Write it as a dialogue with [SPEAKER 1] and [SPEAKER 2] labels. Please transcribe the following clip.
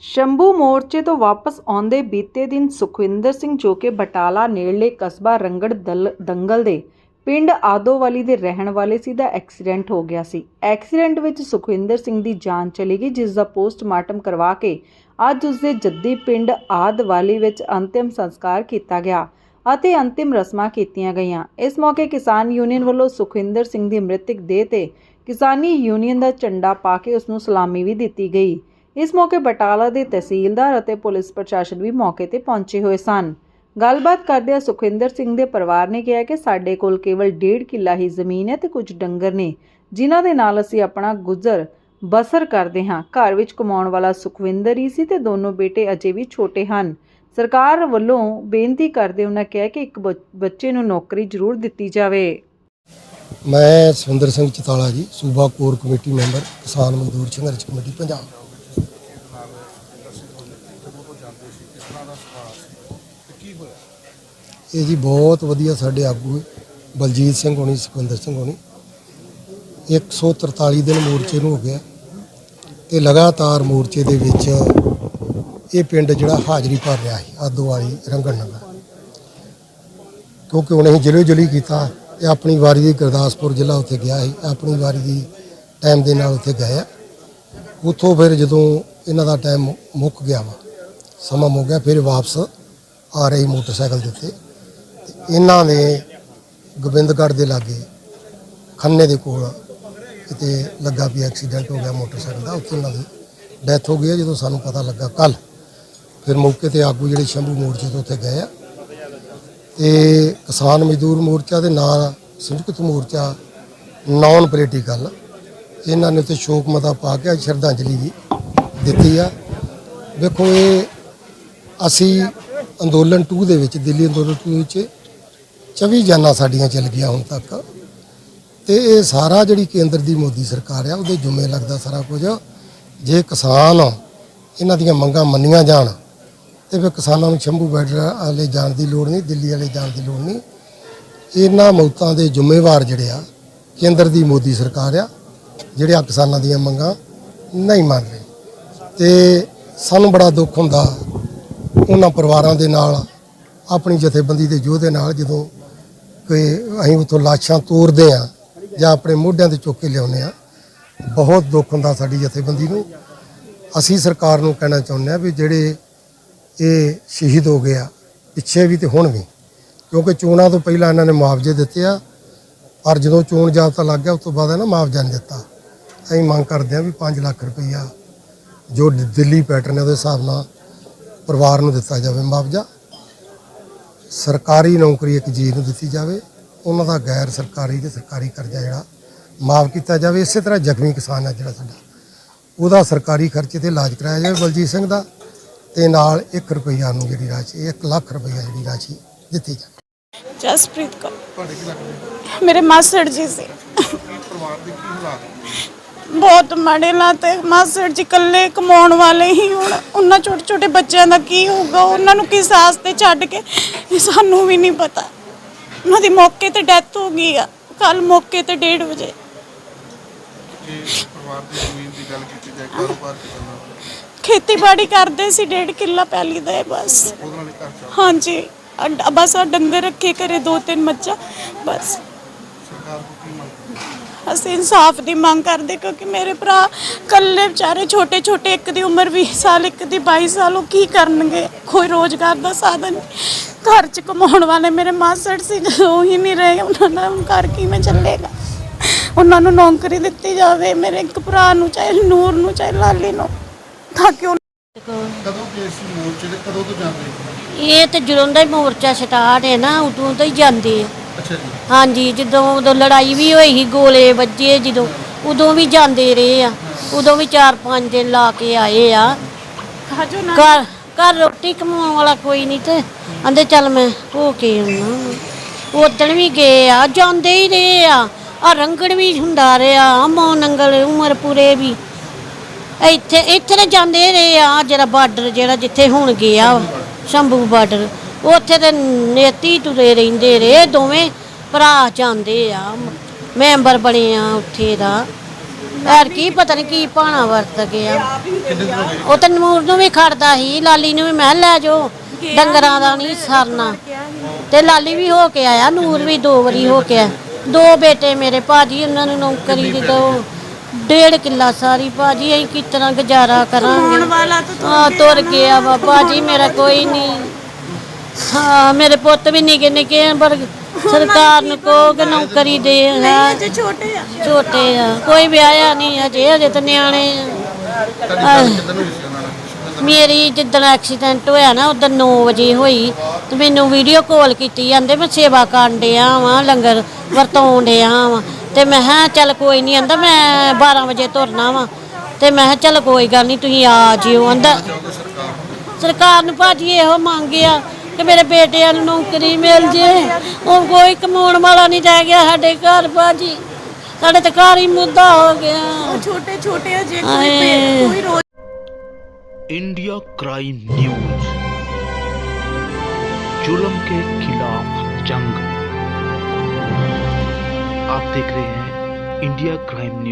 [SPEAKER 1] ਸ਼ੰਭੂ ਮੋਰਚੇ ਤੋਂ ਵਾਪਸ ਆਉਂਦੇ ਬੀਤੇ ਦਿਨ ਸੁਖਵਿੰਦਰ ਸਿੰਘ ਜੋ ਕਿ ਬਟਾਲਾ ਨੇੜਲੇ ਕਸਬਾ ਰੰਗੜ ਦਲ- ਦੰਗਲ ਦੇ ਪਿੰਡ ਆਦੋਵਾਲੀ ਦੇ ਰਹਿਣ ਵਾਲੇ ਸੀ ਦਾ ਐਕਸੀਡੈਂਟ ਹੋ ਗਿਆ ਸੀ। ਐਕਸੀਡੈਂਟ ਵਿੱਚ ਸੁਖਵਿੰਦਰ ਸਿੰਘ ਦੀ ਜਾਨ ਚਲੀ ਗਈ, ਜਿਸ ਦਾ ਪੋਸਟਮਾਰਟਮ ਕਰਵਾ ਕੇ ਅੱਜ ਉਸਦੇ ਜੱਦੀ ਪਿੰਡ ਆਦਵਾਲੀ ਵਿੱਚ ਅੰਤਿਮ ਸੰਸਕਾਰ ਕੀਤਾ ਗਿਆ ਅਤੇ ਅੰਤਿਮ ਰਸਮਾਂ ਕੀਤੀਆਂ ਗਈਆਂ। ਇਸ ਮੌਕੇ ਕਿਸਾਨ ਯੂਨੀਅਨ ਵੱਲੋਂ ਸੁਖਵਿੰਦਰ ਸਿੰਘ ਦੀ ਮ੍ਰਿਤਕ ਦੇਹ ਤੇ ਕਿਸਾਨੀ ਯੂਨੀਅਨ ਦਾ ਝੰਡਾ ਪਾ ਕੇ ਉਸ ਨੂੰ ਸਲਾਮੀ ਵੀ ਦਿੱਤੀ ਗਈ। ਇਸ ਮੌਕੇ ਬਟਾਲਾ ਦੇ ਤਹਿਸੀਲਦਾਰ ਅਤੇ ਪੁਲਿਸ ਪ੍ਰਸ਼ਾਸਨ ਵੀ ਮੌਕੇ ਤੇ ਪਹੁੰਚੇ ਹੋਏ ਸਨ। ਗੱਲਬਾਤ ਕਰਦਿਆਂ ਸੁਖਵਿੰਦਰ ਸਿੰਘ ਦੇ ਪਰਿਵਾਰ ਨੇ ਕਿਹਾ ਕਿ ਸਾਡੇ ਕੋਲ ਕੇਵਲ 1.5 ਕਿੱਲਾ ਹੀ ਜ਼ਮੀਨ ਹੈ ਤੇ ਕੁਝ ਡੰਗਰ ਨੇ, ਜਿਨ੍ਹਾਂ ਦੇ ਨਾਲ ਅਸੀਂ ਆਪਣਾ ਗੁਜ਼ਰ ਬਸਰ ਕਰਦੇ ਹਾਂ। ਘਰ ਵਿੱਚ ਕਮਾਉਣ ਵਾਲਾ ਸੁਖਵਿੰਦਰ ਹੀ ਸੀ ਤੇ ਦੋਨੋਂ ਬੇਟੇ ਅਜੇ ਵੀ ਛੋਟੇ ਹਨ। ਸਰਕਾਰ ਵੱਲੋਂ ਬੇਨਤੀ ਕਰਦੇ ਉਹਨਾਂ ਕਿਹਾ ਕਿ ਇੱਕ ਬ- ਬੱਚੇ ਨੂੰ ਨੌਕਰੀ ਜ਼ਰੂਰ ਦਿੱਤੀ ਜਾਵੇ।
[SPEAKER 2] ਮੈਂ ਸੁੰਦਰ ਸਿੰਘ ਚਤਾਲਾ ਜੀ, ਸੂਬਾ ਕੋਰ ਕਮੇਟੀ ਮੈਂਬਰ, ਕਿਸਾਨ ਮਜ਼ਦੂਰ ਸੰਘਰਸ਼ ਕਮੇਟੀ, ਪੰਜਾਬ। ਇਹ ਜੀ ਬਹੁਤ ਵਧੀਆ ਸਾਡੇ ਆਗੂ ਬਲਜੀਤ ਸਿੰਘ ਹੋਣੀ, ਸੁਖਵਿੰਦਰ ਸਿੰਘ ਹੋਣੀ। 143 ਦਿਨ ਮੋਰਚੇ ਨੂੰ ਹੋ ਗਿਆ। ਤੇ ਲਗਾਤਾਰ ਮੋਰਚੇ ਦੇ ਵਿੱਚ ਇਹ ਪਿੰਡ ਜਿਹੜਾ ਹਾਜ਼ਰੀ ਭਰ ਰਿਹਾ ਸੀ ਆਦੋਵਾਲੀ ਰੰਗਣ ਨਗਰ ਕਿਉਂਕਿ ਹੁਣ ਅਸੀਂ ਜ਼ਿਲ੍ਹੇ ਜਲੀ ਕੀਤਾ, ਇਹ ਆਪਣੀ ਵਾਰੀ ਦੀ ਗੁਰਦਾਸਪੁਰ ਜ਼ਿਲ੍ਹਾ ਉੱਥੇ ਗਿਆ ਸੀ, ਆਪਣੀ ਵਾਰੀ ਦੀ ਟਾਈਮ ਦੇ ਨਾਲ ਉੱਥੇ ਗਏ ਆ। ਉੱਥੋਂ ਫਿਰ ਜਦੋਂ ਇਹਨਾਂ ਦਾ ਟਾਈਮ ਮੁੱਕ ਗਿਆ ਵਾ। ਸਮਾਂ ਮੁੱਕ ਗਿਆ, ਫਿਰ ਵਾਪਸ ਆ ਰਹੀ ਮੋਟਰਸਾਈਕਲ ਦੇ ਉੱਤੇ। ਤੇ ਇਹਨਾਂ ਨੇ ਗੋਬਿੰਦਗੜ੍ਹ ਦੇ ਲਾਗੇ, ਖੰਨੇ ਦੇ ਕੋਲ ਕਿਤੇ ਲੱਗਾ ਵੀ ਐਕਸੀਡੈਂਟ ਹੋ ਗਿਆ ਮੋਟਰਸਾਈਕਲ ਦਾ। ਉੱਥੇ ਉਹਨਾਂ ਦੀ ਡੈਥ ਹੋ ਗਈ ਹੈ, ਜਦੋਂ ਸਾਨੂੰ ਪਤਾ ਲੱਗਾ ਕੱਲ ਫਿਰ ਮੌਕੇ ਤੇ ਆਗੂ ਜਿਹੜੇ ਸ਼ੰਭੂ ਮੋਰਚੇ ਤੋਂ ਉੱਥੇ ਗਏ ਆ। ਤੇ ਕਿਸਾਨ ਮਜ਼ਦੂਰ ਮੋਰਚਾ ਦੇ ਨਾਲ ਸੰਯੁਕਤ ਮੋਰਚਾ ਨਾਨ ਪੋਲੀਟੀਕਲ ਇਹਨਾਂ ਨੇ ਤੇ ਸ਼ੋਕ ਮਤਾ ਪਾ ਕੇ ਸ਼ਰਧਾਂਜਲੀ ਵੀ ਦਿੱਤੀ ਆ। ਵੇਖੋ ਇਹ ਅਸੀਂ ਅੰਦੋਲਨ 2 ਦੇ ਵਿੱਚ, ਦਿੱਲੀ ਅੰਦੋਲਨ 2 ਵਿੱਚ 24 ਜਾਨਾਂ ਸਾਡੀਆਂ ਚੱਲ ਗਈਆਂ ਹੁਣ ਤੱਕ। ਤੇ ਇਹ ਸਾਰਾ ਜਿਹੜੀ ਕੇਂਦਰ ਦੀ ਮੋਦੀ ਸਰਕਾਰ ਆ, ਉਹਦੇ ਜੁਮੇ ਲੱਗਦਾ ਸਾਰਾ ਕੁਝ। ਜੇ ਕਿਸਾਨ ਇਹਨਾਂ ਦੀਆਂ ਮੰਗਾਂ ਮੰਨੀਆਂ ਜਾਣ, ਤੇ ਫਿਰ ਕਿਸਾਨਾਂ ਨੂੰ ਸ਼ੰਭੂ ਬਾਰਡਰ ਵਾਲੇ ਜਾਣ ਦੀ ਲੋੜ ਨਹੀਂ, ਦਿੱਲੀ ਵਾਲੇ ਜਾਣ ਦੀ ਲੋੜ ਨਹੀਂ। ਇਹਨਾਂ ਮੌਤਾਂ ਦੇ ਜ਼ਿੰਮੇਵਾਰ ਜਿਹੜੇ ਆ, ਕੇਂਦਰ ਦੀ ਮੋਦੀ ਸਰਕਾਰ ਆ, ਜਿਹੜੇ ਆ ਕਿਸਾਨਾਂ ਦੀਆਂ ਮੰਗਾਂ ਨਹੀਂ ਮੰਨ ਰਹੇ। ਤੇ ਸਾਨੂੰ ਬੜਾ ਦੁੱਖ ਹੁੰਦਾ ਉਹਨਾਂ ਪਰਿਵਾਰਾਂ ਦੇ ਨਾਲ, ਆਪਣੀ ਜਥੇਬੰਦੀ ਦੇ ਯੋਧੇ ਨਾਲ ਜਦੋਂ ਕਿ ਅਸੀਂ ਉੱਥੋਂ ਲਾਸ਼ਾਂ ਤੋਰਦੇ ਆ ਜਾਂ ਆਪਣੇ ਮੋਢਿਆਂ ਤੇ ਚੁੱਕ ਕੇ ਲਿਆਉਂਦੇ ਆ ਬਹੁਤ ਦੁੱਖ ਹੁੰਦਾ ਸਾਡੀ ਜਥੇਬੰਦੀ ਨੂੰ। ਅਸੀਂ ਸਰਕਾਰ ਨੂੰ ਕਹਿਣਾ ਚਾਹੁੰਦੇ ਆ ਵੀ ਜਿਹੜੇ ਇਹ ਸ਼ਹੀਦ ਹੋ ਗਏ ਆ, ਪਿੱਛੇ ਵੀ ਤੇ ਹੁਣ ਵੀ, ਕਿਉਂਕਿ ਚੋਣਾਂ ਤੋਂ ਪਹਿਲਾਂ ਇਹਨਾਂ ਨੇ ਮੁਆਵਜ਼ੇ ਦਿੱਤੇ ਆ, ਪਰ ਜਦੋਂ ਚੋਣ ਜਾਬਤਾ ਲੱਗ ਗਿਆ, ਉਸ ਤੋਂ ਬਾਅਦ ਇਹਨਾਂ ਮੁਆਵਜ਼ਾ ਨਹੀਂ ਦਿੱਤਾ। ਅਸੀਂ ਮੰਗ ਕਰਦੇ ਆ ਵੀ 5 ਲੱਖ ਰੁਪਈਆ ਜੋ ਦ- ਦਿੱਲੀ ਪੈਟਰਨ ਹੈ ਉਹਦੇ ਹਿਸਾਬ ਨਾਲ ਪਰਿਵਾਰ ਨੂੰ ਦਿੱਤਾ ਜਾਵੇ ਮੁਆਵਜ਼ਾ ਸਰਕਾਰੀ ਨੌਕਰੀ ਇੱਕ ਜੀ ਨੂੰ ਦਿੱਤੀ ਜਾਵੇ ਉਹਨਾਂ ਦਾ ਗੈਰ ਸਰਕਾਰੀ ਤੇ ਸਰਕਾਰੀ ਕਰਜ਼ਾ ਜਿਹੜਾ ਮਾਫ ਕੀਤਾ ਜਾਵੇ। ਇਸੇ ਤਰ੍ਹਾਂ ਜ਼ਖਮੀ ਕਿਸਾਨ ਹੈ ਜਿਹੜਾ ਸਾਡਾ ਉਹਦਾ ਸਰਕਾਰੀ ਖਰਚੇ ਤੇ ਇਲਾਜ ਕਰਾਇਆ ਜਾਵੇ ਬਲਜੀਤ ਸਿੰਘ ਦਾ ਤੇ ਨਾਲ 1 ਰੁਪਈਆ ਨੂੰ ਜਿਹੜੀ ਰਾਸ਼ੀ 1 ਲੱਖ ਰੁਪਈਆ ਜਿਹੜੀ ਰਾਸ਼ੀ ਦਿੱਤੀ ਜਾਵੇ।
[SPEAKER 3] ਜਸਪ੍ਰੀਤ ਕੌਰ। ਮੇਰੇ ਮਾਸੜ ਜੀ ਸੀ। ਬਹੁਤ ਮਾੜੇ ਲਾਤੇ ਮਾਸੜ ਜੀ ਇਕੱਲੇ ਕਮਾਉਣ ਵਾਲੇ ਹੀ ਹੁਣ। ਉਹਨਾਂ ਛੋਟੇ ਛੋਟੇ ਬੱਚਿਆਂ ਦਾ ਕੀ ਹੋਊਗਾ? ਉਹਨਾਂ ਨੂੰ ਕਿਸ ਆਸਤੇ ਛੱਡ ਕੇ? ਇਹ ਸਾਨੂੰ ਵੀ ਨਹੀਂ ਪਤਾ। ਉਹਨਾਂ ਦੀ ਮੌਕੇ ਤੇ ਡੈਥ ਹੋ ਗਈ ਆ। ਕੱਲ ਮੌਕੇ ਤੇ 1:30 ਵਜੇ।
[SPEAKER 4] ਪਰਿਵਾਰ ਦੀ ਜ਼ਮੀਨ ਦੀ ਗੱਲ ਕੀਤੀ ਜਾਏ ਕਾਰੋਬਾਰ ਕਿਦਾਂ
[SPEAKER 3] ਖੇਤੀਬਾੜੀ ਕਰਦੇ ਸੀ 1.5 ਕਿੱਲਾ ਪੈਲੀ ਦਾ ਹੈ ਬਸ।
[SPEAKER 4] ਉਹਦੇ ਨਾਲ ਹੀ ਘਰ ਚੱਲ
[SPEAKER 3] ਹਾਂਜੀ। ਅਡ- ਬਸ ਆ ਡੰਗਰ ਰੱਖੇ ਘਰੇ ਦੋ ਤਿੰਨ ਮੱਝਾਂ। ਬਸ।
[SPEAKER 4] ਸਰਕਾਰ ਕੋ ਕੀ ਮੰਗ
[SPEAKER 3] ਅਸੀਂ ਇਨਸਾਫ ਦੀ ਮੰਗ ਕਰਦੇ ਕਿਉਂਕਿ ਮੇਰੇ ਭਰਾ ਕੱਲੇ ਵਿਚਾਰੇ ਛੋਟੇ ਛੋਟੇ ਇੱਕ ਦੀ ਉਮਰ 20 ਸਾਲ ਇੱਕ ਦੀ 22 ਸਾਲ ਉਹ ਕੀ ਕਰਨਗੇ? ਕੋਈ ਰੋਜ਼ਗਾਰ ਦਾ ਸਾਧਨ ਨਹੀਂ। ਘਰ ਚ ਕਮਾਉਣ ਵਾਲੇ ਮੇਰੇ ਮਾਸੜ ਸੀ ਜਦੋਂ ਉਹ ਹੀ ਨਹੀਂ ਰਹੇ ਉਹਨਾਂ ਦਾ ਹੁਣ ਘਰ ਕਿਵੇਂ ਚੱਲੇਗਾ? ਉਹਨਾਂ ਨੂੰ ਨੌਕਰੀ ਦਿੱਤੀ ਜਾਵੇ ਮੇਰੇ ਇੱਕ ਭਰਾ ਨੂੰ ਚਾਹੇ ਨੂਰ ਨੂੰ ਚਾਹੇ ਲਾਲੀ ਨੂੰ ਤਾਂ ਕਿ ਉਹ
[SPEAKER 4] ਕਦੋਂ ਗਏ ਸੀ ਮੋਰਚੇ ਤੇ? ਕਦੋਂ ਤੋਂ ਜਾਂਦੇ
[SPEAKER 5] ਇਹ ਤੇ ਜਦੋਂ ਦਾ ਹੀ ਮੋਰਚਾ ਸਟਾਰਟ ਹੈ ਨਾ ਉਦੋਂ ਤੋਂ ਹੀ ਜਾਂਦੇ ਆ।
[SPEAKER 4] ਅੱਛਾ ਜੀ।
[SPEAKER 5] ਹਾਂਜੀ ਜਦੋਂ ਉਦੋਂ ਲੜਾਈ ਵੀ ਹੋਈ ਸੀ ਗੋਲੇ ਵੱਜੇ ਜਦੋਂ ਉਦੋਂ ਵੀ ਜਾਂਦੇ ਰਹੇ ਆ। ਉਦੋਂ ਵੀ 4-5 ਦਿਨ ਲਾ ਕੇ ਆਏ ਆ।
[SPEAKER 3] ਨਾ।
[SPEAKER 5] ਘਰ ਘਰ ਰੋਟੀ ਕਮਾਉਣ ਵਾਲਾ ਕੋਈ ਨਹੀਂ ਤੇ ਆਂਦੇ ਚੱਲ ਮੈਂ ਹੋ ਕੇ ਆਉਣਾ। ਉਦਣ ਵੀ ਗਏ ਆ ਜਾਂਦੇ ਹੀ ਰਹੇ ਆ। ਆ ਰੰਗੜ ਵੀ ਹੁੰਦਾ ਰਿਹਾ ਮੋ ਨੰਗਲ ਉਮਰ ਪੂਰੇ ਵੀ। ਇੱਥੇ ਇੱਥੇ ਜਾਂਦੇ ਰਹੇ ਆ ਜਿਹੜਾ ਬਾਰਡਰ ਜਿਹੜਾ ਜਿੱਥੇ ਹੁਣ ਗਿਆ ਸ਼ੰਭੂ ਬਾਰਡਰ। ਉੱਥੇ ਤੇ ਨੇਤੀ ਤੁਰੇ ਰਹਿੰਦੇ ਰਹੇ ਦੋਵੇਂ ਭਰਾ ਜਾਂਦੇ ਆ। ਮੈਂਬਰ ਬਣੇ ਆ ਉੱਥੇ ਦਾ। ਯਾਰ ਕੀ ਪਤਾ ਨਹੀਂ ਕੀ ਪਾਣਾ ਵਰਤ ਗਿਆ। ਉਹ ਤਾਂ ਨੂਰ ਨੂੰ ਵੀ ਖੜਦਾ ਸੀ ਲਾਲੀ ਨੂੰ ਵੀ ਮੈਂ ਲੈ ਜਾਓ ਡੰਗਰਾਂ ਦਾ ਨਹੀਂ ਸਰਨਾ। ਤੇ ਲਾਲੀ ਵੀ ਹੋ ਕੇ ਆਇਆ ਨੂਰ ਵੀ ਦੋ ਵਾਰੀ ਹੋ ਕੇ ਆਇਆ। ਦੋ ਬੇਟੇ ਮੇਰੇ ਭਾਜੀ ਉਹਨਾਂ ਨੂੰ ਨੌਕਰੀ ਦੀ ਦੋ ਡੇਢ ਕਿੱਲਾ ਸਾਰੀ ਭਾਜੀ ਅਸੀਂ ਕਿਸ ਤਰ੍ਹਾਂ ਗੁਜ਼ਾਰਾ ਕਰਾਂਗੇ? ਹਾਂ ਤੁਰ ਗਿਆ ਵਾ। ਭਾਜੀ ਮੇਰਾ ਕੋਈ ਨਹੀਂ ਹਾਂ ਮੇਰੇ ਪੁੱਤ ਵੀ ਨਿੱਕੇ ਨਿੱਕੇ ਆ ਪਰ ਸਰਕਾਰ ਨੂੰ ਕਹੋ ਕਿ ਨੌਕਰੀ ਦੇ ਹੈ
[SPEAKER 3] ਛੋਟੇ ਆ।
[SPEAKER 5] ਛੋਟੇ ਆ। ਕੋਈ ਵਿਆਹਿਆ ਨਹੀਂ ਅਜੇ ਅਜੇ ਤਾਂ ਨਿਆਣੇ ਆ। ਮੇਰੀ ਜਿੱਦਣ ਐਕਸੀਡੈਂਟ ਹੋਇਆ ਨਾ ਉਦੋਂ 9 ਵਜੇ ਹੋਈ ਤੇ ਮੈਨੂੰ ਵੀਡੀਓ ਕਾਲ ਕੀਤੀ ਜਾਂਦੇ ਮੈਂ ਸੇਵਾ ਕਰਨ ਡਿਆ ਵਾਂ ਲੰਗਰ ਵਰਤਾਉਣ ਡਿਆ ਵਾਂ। ਤੇ ਮੈਂ ਕਿਹਾ ਚੱਲ ਕੋਈ ਨਹੀਂ ਆਂਦਾ ਮੈਂ 12 ਵਜੇ ਤੁਰਨਾ ਵਾਂ। ਤੇ ਮੈਂ ਕਿਹਾ ਚੱਲ ਕੋਈ ਗੱਲ ਨਹੀਂ ਤੁਸੀਂ ਆ ਜਿਓ ਆਂਦਾ
[SPEAKER 4] ਚਾਹੋਗੇ ਸਰਕਾਰ ਨੂੰ?
[SPEAKER 5] ਸਰਕਾਰ ਨੂੰ ਭਾਜੀ ਇਹੋ ਮੰਗਿਆ ਕਿ ਮੇਰੇ ਬੇਟਿਆਂ ਨੂੰ ਨੌਕਰੀ ਮਿਲ ਜੇ ਉਹ ਕੋਈ ਕਮਾਉਣ ਵਾਲਾ ਨਹੀਂ ਰਹਿ ਗਿਆ ਸਾਡੇ ਘਰ ਭਾਜੀ ਸਾਡੇ ਤੇ ਘਰ ਹੀ ਮੁੱਦਾ ਹੋ ਗਿਆ
[SPEAKER 3] ਛੋਟੇ ਛੋਟੇ ਆ ਜੇ ਕੋਈ
[SPEAKER 5] ਹਾਏ।
[SPEAKER 3] ਪੇ- ਕੋਈ ਰੋਜ਼
[SPEAKER 6] इंडिया क्राइम न्यूज जुल्म के खिलाफ जंग आप देख रहे हैं इंडिया क्राइम न्यूज